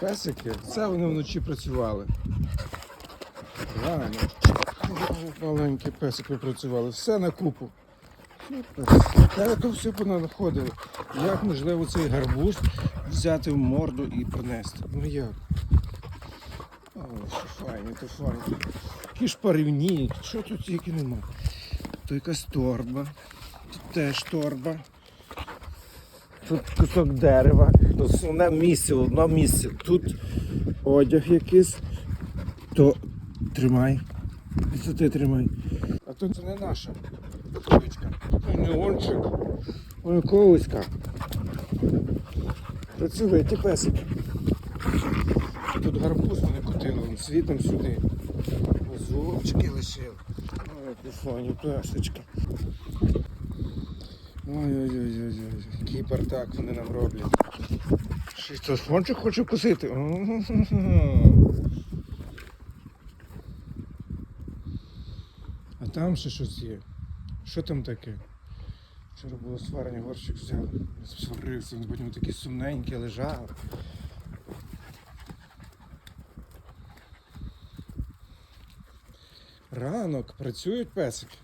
Песики, це вони вночі працювали. Рано. Маленькі песики працювали. Все на купу. Я то все понаходили. Як можливо цей гарбуз взяти в морду і принести? Ну як? О, що файні, то файні. Які ж парівні, що тут тільки нема. То якась торба, тут теж торба. Тут кусок дерева, основне місце, одно місце. Тут одяг якийсь, то тримай. І це ти тримай. А то це не наша. Це неончик. Ой, ковицька. Працює песики. Тут гарбуз вони котили, світом сюди. Зубчики лишили. Ой, піфоні, песочки. Ой-ой-ой, який бардак вони нам роблять. Телефончик хочу кусити. А там ще щось є. Що там таке? Вчора було сварення, горщик взяв, сварився, він потім такий сумненький лежав. Ранок, працюють песики.